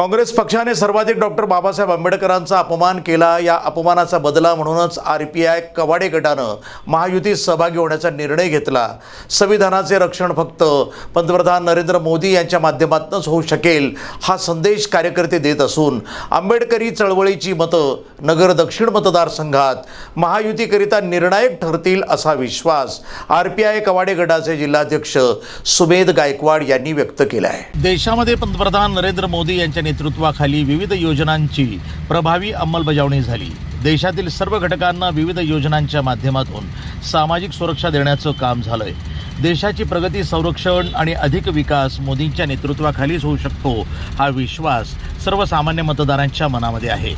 काँग्रेस पक्षाने सर्वाधिक डॉक्टर बाबासाहेब आंबेडकरांचा अपमान केला. या अपमानाचा बदला म्हणूनच आर पी आय कवाडे गटानं महायुतीत सहभागी होण्याचा निर्णय घेतला. संविधानाचे रक्षण फक्त पंतप्रधान नरेंद्र मोदी यांच्या माध्यमातूनच होऊ शकेल हा संदेश कार्यकर्ते देत असून आंबेडकरी चळवळीची मतं नगर दक्षिण मतदारसंघात महायुतीकरिता निर्णायक ठरतील असा विश्वास आर पी आय कवाडे गटाचे जिल्हाध्यक्ष सुमेध गायकवाड यांनी व्यक्त केला आहे देशामध्ये पंतप्रधान नरेंद्र मोदी यांच्या नेतृत्वाखाली विविध योजनांची प्रभावी अंमलबजावणी झाली. देशातील सर्व घटकांना विविध योजनांच्या माध्यमातून सामाजिक सुरक्षा देण्याचं काम झालंय. देशाची प्रगती संरक्षण आणि अधिक विकास मोदींच्या नेतृत्वाखालीच होऊ शकतो हा विश्वास सर्वसामान्य मतदारांच्या मनामध्ये आहे.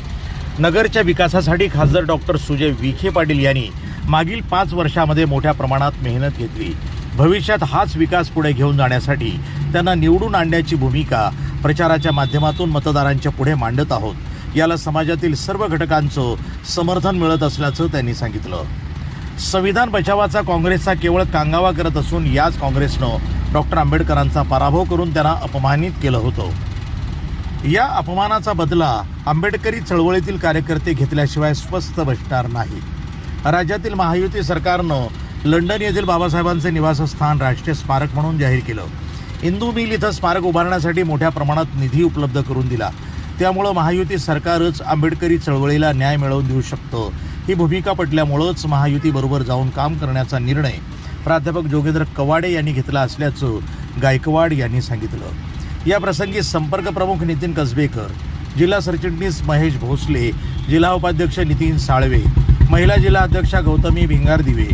नगरच्या विकासासाठी खासदार डॉक्टर सुजय विखे पाटील यांनी मागील पाच वर्षामध्ये मोठ्या प्रमाणात मेहनत घेतली. भविष्यात हाच विकास पुढे घेऊन जाण्यासाठी त्यांना निवडून आणण्याची भूमिका प्रचाराच्या माध्यमातून मतदारांच्या पुढे मांडत आहोत. याला समाजातील सर्व घटकांचं समर्थन मिळत असल्याचं त्यांनी सांगितलं. संविधान बचावाचा काँग्रेसचा केवळ कांगावा करत असून याच काँग्रेसनं डॉक्टर आंबेडकरांचा पराभव करून त्यांना अपमानित केलं होतं. या अपमानाचा बदला आंबेडकरी चळवळीतील कार्यकर्ते घेतल्याशिवाय स्वस्थ बसणार नाही. राज्यातील महायुती सरकारनं लंडन येथील बाबासाहेबांचे निवासस्थान राष्ट्रीय स्मारक म्हणून जाहीर केलं. इंदू मिल इथं स्मारक उभारण्यासाठी मोठ्या प्रमाणात निधी उपलब्ध करून दिला. त्यामुळं महायुती सरकारच आंबेडकरी चळवळीला न्याय मिळवून देऊ शकतं. ही भूमिका पटल्यामुळंच महायुतीबरोबर जाऊन काम करण्याचा निर्णय प्राध्यापक जोगेंद्र कवाडे यांनी घेतला असल्याचं गायकवाड यांनी सांगितलं. या प्रसंगी संपर्क प्रमुख नितीन कसबेकर जिल्हा सरचिटणीस महेश भोसले जिल्हा उपाध्यक्ष नितीन साळवे महिला जिल्हा अध्यक्षा गौतमी भिंगारदिवे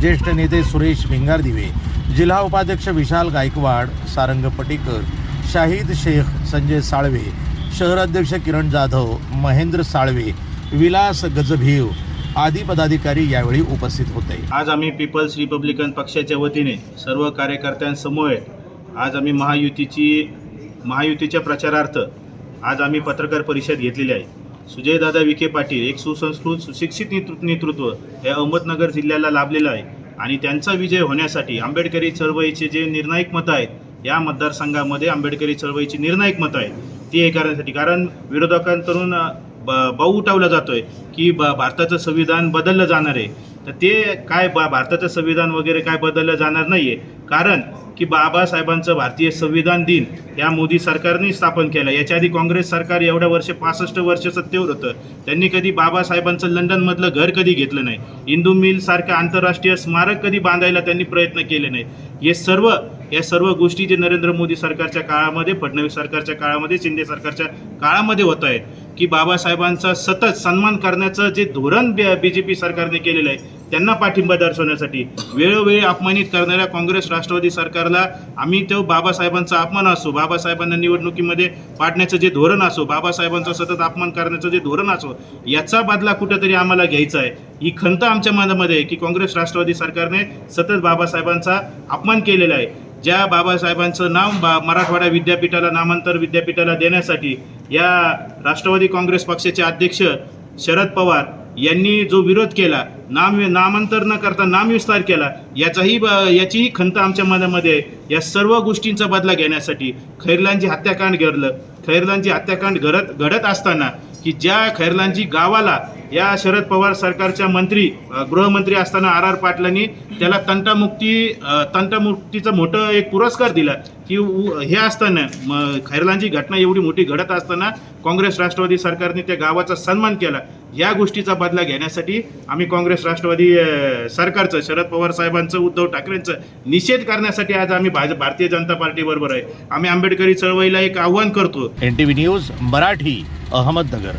ज्येष्ठ नेते सुरेश भिंगारदिवे जिल्हा उपाध्यक्ष विशाल गायकवाड सारंग पटीकर शाहिद शेख संजय साळवे शहराध्यक्ष किरण जाधव महेंद्र साळवे विलास गजभीव आदी पदाधिकारी यावेळी उपस्थित होते. आज आम्ही पीपल्स रिपब्लिकन पक्षाच्या वतीने सर्व कार्यकर्त्यांसमोर आज आम्ही महायुतीची महायुतीच्या प्रचारार्थ आज आम्ही पत्रकार परिषद घेतलेली आहे. सुजयदादा विखे पाटील एक सुसंस्कृत सुशिक्षित नेतृत्व नेतृत्व हे अहमदनगर जिल्ह्याला लाभलेलं आहे. आणि त्यांचा विजय होण्यासाठी आंबेडकरी चळवळीचे जे निर्णायक मतं आहेत या मतदारसंघामध्ये आंबेडकरी चळवळीची निर्णायक मतं आहेत ती हे करण्यासाठी. कारण विरोधकांकडून ब- बाऊ उठवला जातोय की ब भारताचं संविधान बदललं जाणार आहे. तर ते काय बा भारताचं संविधान वगैरे काय बदललं जाणार नाही आहे कारण की बाबासाहेबांचं भारतीय संविधान दिन या मोदी सरकारने स्थापन केलं. याच्या आधी काँग्रेस सरकार एवढ्या वर्ष पासष्ट वर्ष सत्तेवर होतं. त्यांनी कधी बाबासाहेबांचं लंडनमधलं घर कधी घेतलं नाही. इंदू मिलसारखं आंतरराष्ट्रीय स्मारक कधी बांधायला त्यांनी प्रयत्न केले नाही. हे सर्व या सर्व गोष्टी जे नरेंद्र मोदी सरकारच्या काळामध्ये फडणवीस सरकारच्या काळामध्ये शिंदे सरकारच्या काळामध्ये होत आहेत की बाबासाहेबांचा सतत सन्मान करण्याचं जे धोरण बी जे पी सरकारने केलेलं आहे त्यांना पाठिंबा दर्शवण्यासाठी वेळोवेळी अपमानित करणाऱ्या काँग्रेस राष्ट्रवादी सरकारला आम्ही तो बाबासाहेबांचा अपमान असो बाबासाहेबांना निवडणुकीमध्ये पाडण्याचं जे धोरण असो बाबासाहेबांचा सतत अपमान करण्याचं जे धोरण असो याचा बदला कुठेतरी आम्हाला घ्यायचा आहे. ही खंत आमच्या मनामध्ये आहे की काँग्रेस राष्ट्रवादी सरकारने सतत बाबासाहेबांचा अपमान केलेला आहे. ज्या बाबासाहेबांचं नाव बा मराठवाडा विद्यापीठाला नामांतर विद्यापीठाला देण्यासाठी या राष्ट्रवादी काँग्रेस पक्षाचे अध्यक्ष शरद पवार यांनी जो विरोध केला नाम नामांतर न करता नामविस्तार केला याचाही ब- याचीही खंत आमच्या मनामध्ये आहे. या सर्व गोष्टींचा बदला घेण्यासाठी खैरलांची हत्याकांड घडलं. खैरलांची हत्याकांड घडत घडत असताना की ज्या खैरलांची गावाला या शरद पवार सरकारच्या मंत्री गृहमंत्री असताना आर आर पाटलांनी त्याला तंटामुक्ती तंटामुक्तीचं मोठं एक पुरस्कार दिला की उ- हे असताना म- खैरलांची घटना एवढी मोठी घडत असताना काँग्रेस राष्ट्रवादी सरकारने त्या गावाचा सन्मान केला. या गोष्टीचा बदला घेण्यासाठी आम्ही काँग्रेस राष्ट्रवादी सरकारचं शरद पवार साहेबांचं उद्धव ठाकरेंचं निषेध करण्यासाठी आज आम्ही भाज भारतीय जनता पार्टीबरोबर आहे. आम्ही आंबेडकरी चळवळीला एक आव्हान करतो. N T V news Marathi. Ahmednagar.